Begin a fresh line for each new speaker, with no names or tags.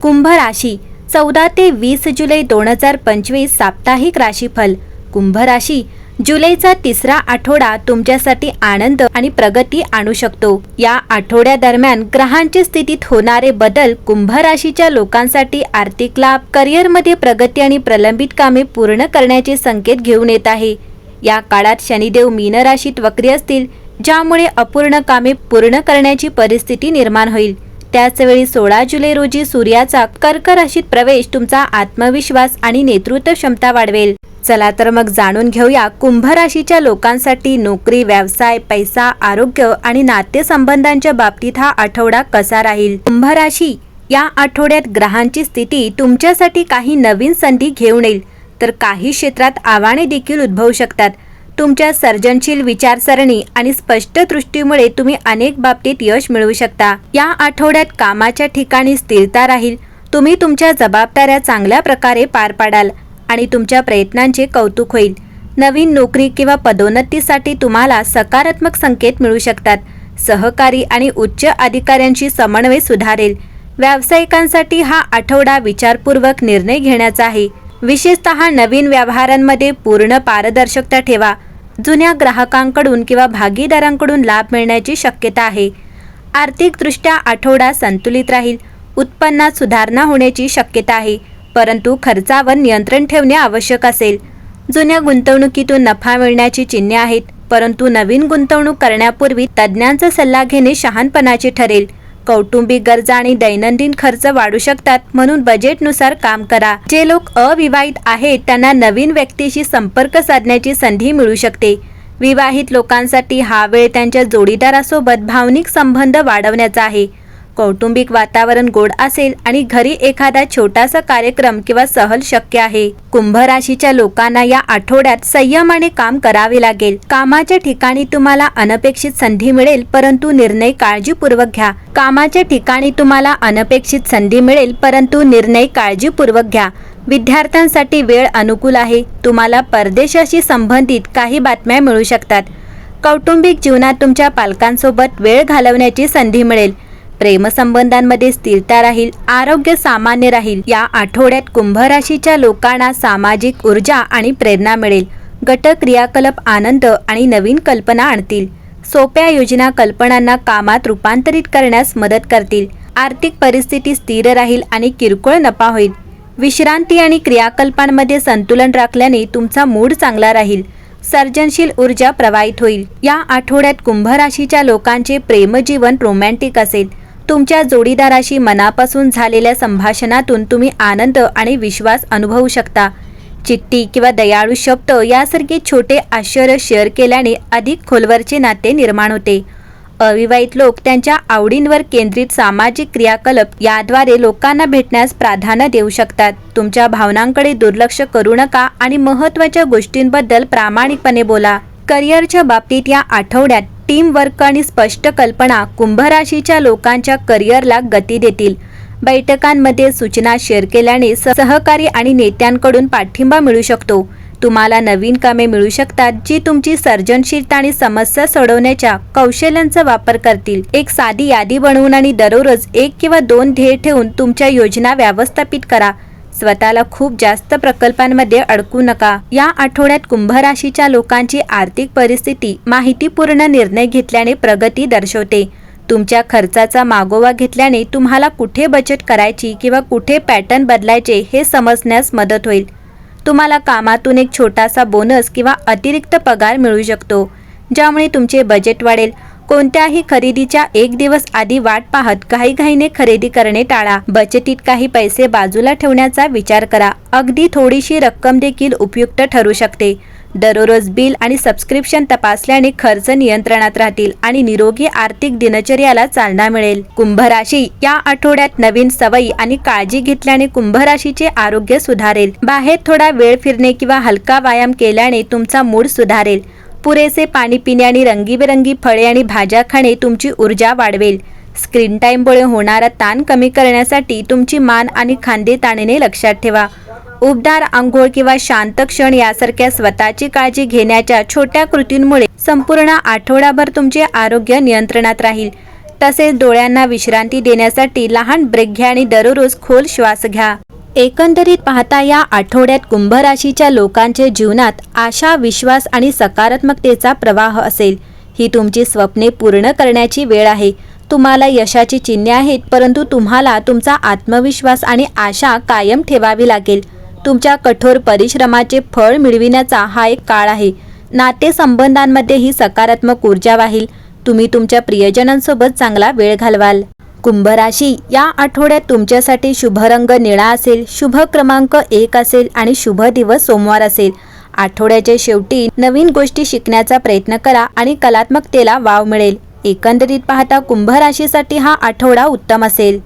कुंभ राशी चौदा ते वीस जुलै दोन हजार पंचवीस साप्ताहिक राशीफल. कुंभ राशी जुलैचा तिसरा आठवडा तुमच्यासाठी आनंद आणि प्रगती आणू शकतो. या आठवड्यादरम्यान ग्रहांच्या स्थितीत होणारे बदल कुंभ राशीच्या लोकांसाठी आर्थिक लाभ करिअरमध्ये प्रगती आणि प्रलंबित कामे पूर्ण करण्याचे संकेत घेऊन येत आहे. या काळात शनिदेव मीन राशीत वक्री असतील ज्यामुळे अपूर्ण कामे पूर्ण करण्याची परिस्थिती निर्माण होईल. त्याचवेळी सोळा जुलै रोजी सूर्याचा कर्क राशीत प्रवेश तुमचा आत्मविश्वास आणि नेतृत्व क्षमता वाढवेल. चला तर मग जाणून घेऊया कुंभ राशीच्या लोकांसाठी नोकरी व्यवसाय पैसा आरोग्य आणि नातेसंबंधांच्या बाबतीत हा आठवडा कसा राहील? कुंभ राशी या आठवड्यात ग्रहांची स्थिती तुमच्यासाठी काही नवीन संधी घेऊन येईल. तर काही क्षेत्रात आव्हाने देखील उद्भवू शकतात. तुमच्या सर्जनशील विचारसरणी आणि स्पष्ट दृष्टीमुळे तुम्ही अनेक बाबतीत यश मिळवू शकता. या आठवड्यात कामाच्या ठिकाणी स्थिरता राहील. तुम्ही तुमच्या जबाबदाऱ्या चांगल्या प्रकारे पार पाडाल आणि तुमच्या प्रयत्नांचे कौतुक होईल. नवीन नोकरी किंवा पदोन्नतीसाठी तुम्हाला सकारात्मक संकेत मिळू शकतात. सहकारी आणि उच्च अधिकाऱ्यांशी समन्वय सुधारेल. व्यावसायिकांसाठी हा आठवडा विचारपूर्वक निर्णय घेण्याचा आहे. विशेषतः नवीन व्यवहारांमध्ये पूर्ण पारदर्शकता ठेवा. जुन्या ग्राहकांकडून किंवा भागीदारांकडून लाभ मिळण्याची शक्यता आहे. आर्थिकदृष्ट्या आठवडा संतुलित राहील. उत्पन्नात सुधारणा होण्याची शक्यता आहे. परंतु खर्चावर नियंत्रण ठेवणे आवश्यक असेल. जुन्या गुंतवणुकीतून नफा मिळण्याची चिन्हे आहेत. परंतु नवीन गुंतवणूक करण्यापूर्वी तज्ज्ञांचा सल्ला घेणे शहाणपणाचे ठरेल. कौटुंबिक गरजा आणि दैनंदिन खर्च वाढू शकतात म्हणून बजेटनुसार काम करा. जे लोक अविवाहित आहेत त्यांना नवीन व्यक्तीशी संपर्क साधण्याची संधी मिळू शकते. विवाहित लोकांसाठी हा वेळ त्यांच्या जोडीदारासोबत भावनिक संबंध वाढवण्याचा आहे. कौटुंबिक वातावरण गोड असेल आणि घरी एखादा छोटासा कार्यक्रम किंवा सहल शक्य आहे. कुंभ राशीच्या लोकांना या आठवड्यात संयमाने काम करावे लागेल. कामाच्या ठिकाणी तुम्हाला अनपेक्षित संधी मिळेल परंतु निर्णय काळजीपूर्वक घ्या. कामाच्या ठिकाणी तुम्हाला अनपेक्षित संधी मिळेल परंतु निर्णय काळजीपूर्वक घ्या. विद्यार्थ्यांसाठी वेळ अनुकूल आहे. तुम्हाला परदेशाशी संबंधित काही बातम्या मिळू शकतात. कौटुंबिक जीवनात तुमच्या पालकांसोबत वेळ घालवण्याची संधी मिळेल. प्रेमसंबंधांमध्ये स्थिरता राहील आरोग्य सामान्य राहील या आठवड्यात कुंभ राशीच्या लोकांना सामाजिक ऊर्जा आणि प्रेरणा मिळेल. गट क्रियाकलाप आनंद आणि नवीन कल्पना आणतील. सोप्या योजना कल्पनांना कामात रूपांतरित करण्यास मदत करतील. आर्थिक परिस्थिती स्थिर राहील आणि किरकोळ नफा होईल. विश्रांती आणि क्रियाकल्पांमध्ये संतुलन राखल्याने तुमचा मूड चांगला राहील. सर्जनशील ऊर्जा प्रवाहित होईल. या आठवड्यात कुंभ राशीच्या लोकांचे प्रेमजीवन रोमॅन्टिक असेल. तुमच्या जोडीदाराशी मनापासून झालेल्या संभाषणातून तुम्ही आनंद आणि विश्वास अनुभवू शकता. चिठ्ठी किंवा दयाळू शब्द यासारखे छोटे आश्चर्य शेअर केल्याने अधिक खोलवरचे नाते निर्माण होते. अविवाहित लोक त्यांच्या आवडींवर केंद्रित सामाजिक क्रियाकलाप याद्वारे लोकांना भेटण्यास प्राधान्य देऊ शकतात. तुमच्या भावनांकडे दुर्लक्ष करू नका आणि महत्त्वाच्या गोष्टींबद्दल प्रामाणिकपणे बोला. करिअरच्या बाबतीत या आठवड्यात टीम वर्क आणि स्पष्ट कल्पना कुंभराशीच्या लोकांच्या करिअरला गती देतील. बैठकांमध्ये सूचना शेअर केल्याने सहकारी आणि नेत्यांकडून पाठिंबा मिळू शकतो. तुम्हाला नवीन कामे मिळू शकतात जी तुमची सर्जनशीलता आणि समस्या सोडवण्याच्या कौशल्यांचा वापर करतील. एक साधी यादी बनवून आणि दररोज एक किंवा दोन ध्येय ठेवून तुमच्या योजना व्यवस्थापित करा. स्वतःला खूप जास्त प्रकल्पांमध्ये अडकू नका. या आठवड्यात कुंभ राशीच्या लोकांची आर्थिक परिस्थिती माहितीपूर्ण निर्णय घेतल्याने प्रगती दर्शवते. तुमच्या खर्चाचा मागोवा घेतल्याने तुम्हाला कुठे बचत करायची किंवा कुठे पॅटर्न बदलायचे हे समजण्यास मदत होईल. तुम्हाला कामातून एक छोटासा बोनस किंवा अतिरिक्त पगार मिळू शकतो. ज्यामुळे तुमचे बजेट वाढेल. कोणत्याही खरेदीच्या एक दिवस आधी वाट पाहत घाईघाईने खरेदी करणे टाळा. बचतीत काही पैसे बाजूला ठेवण्याचा विचार करा. अगदी थोडीशी रक्कम देखील उपयुक्त ठरू शकते. दररोज बिल आणि सबस्क्रिप्शन तपासल्याने खर्च नियंत्रणात राहतील आणि निरोगी आर्थिक दिनचर्याला चालना मिळेल. कुंभ राशी या आठवड्यात नवीन सवयी आणि काळजी घेतल्याने कुंभ राशीचे आरोग्य सुधारेल. बाहेर थोडा वेळ फिरणे किंवा हलका व्यायाम केल्याने तुमचा मूड सुधारेल. पुरेसे पाणी पिणे आणि रंगीबेरंगी फळे आणि भाज्या खाणे तुमची ऊर्जा वाढवेल. स्क्रीन टाईममुळे होणारा ताण कमी करण्यासाठी तुमची मान आणि खांदे ताणणे लक्षात ठेवा. उबदार आंघोळ किंवा शांत क्षण यासारख्या स्वतःची काळजी घेण्याच्या छोट्या कृतींमुळे संपूर्ण आठवडाभर तुमचे आरोग्य नियंत्रणात राहील. तसेच डोळ्यांना विश्रांती देण्यासाठी लहान ब्रेक घ्या आणि दररोज खोल श्वास घ्या. एकंदरीत पाहता या आठवड्यात कुंभ राशीच्या लोकांच्या जीवनात आशा विश्वास आणि सकारात्मकतेचा प्रवाह असेल. ही तुमची स्वप्ने पूर्ण करण्याची वेळ आहे. तुम्हाला यशाची चिन्हे आहेत परंतु तुम्हाला तुमचा आत्मविश्वास आणि आशा कायम ठेवावी लागेल. तुमच्या कठोर परिश्रमाचे फळ मिळविण्याचा हा एक काळ आहे. नातेसंबंधांमध्ये ही सकारात्मक ऊर्जा वाहील. तुम्ही तुमच्या प्रियजनांसोबत चांगला वेळ घालवाल. कुंभ राशी या आठवड्यात तुमच्यासाठी शुभ रंग निळा असेल शुभ क्रमांक एक असेल आणि शुभ दिवस सोमवार असेल. आठवड्याच्या शेवटी नवीन गोष्टी शिकण्याचा प्रयत्न करा आणि कलात्मकतेला वाव मिळेल. एकंदरीत पाहता कुंभ राशीसाठी हा आठवडा उत्तम असेल.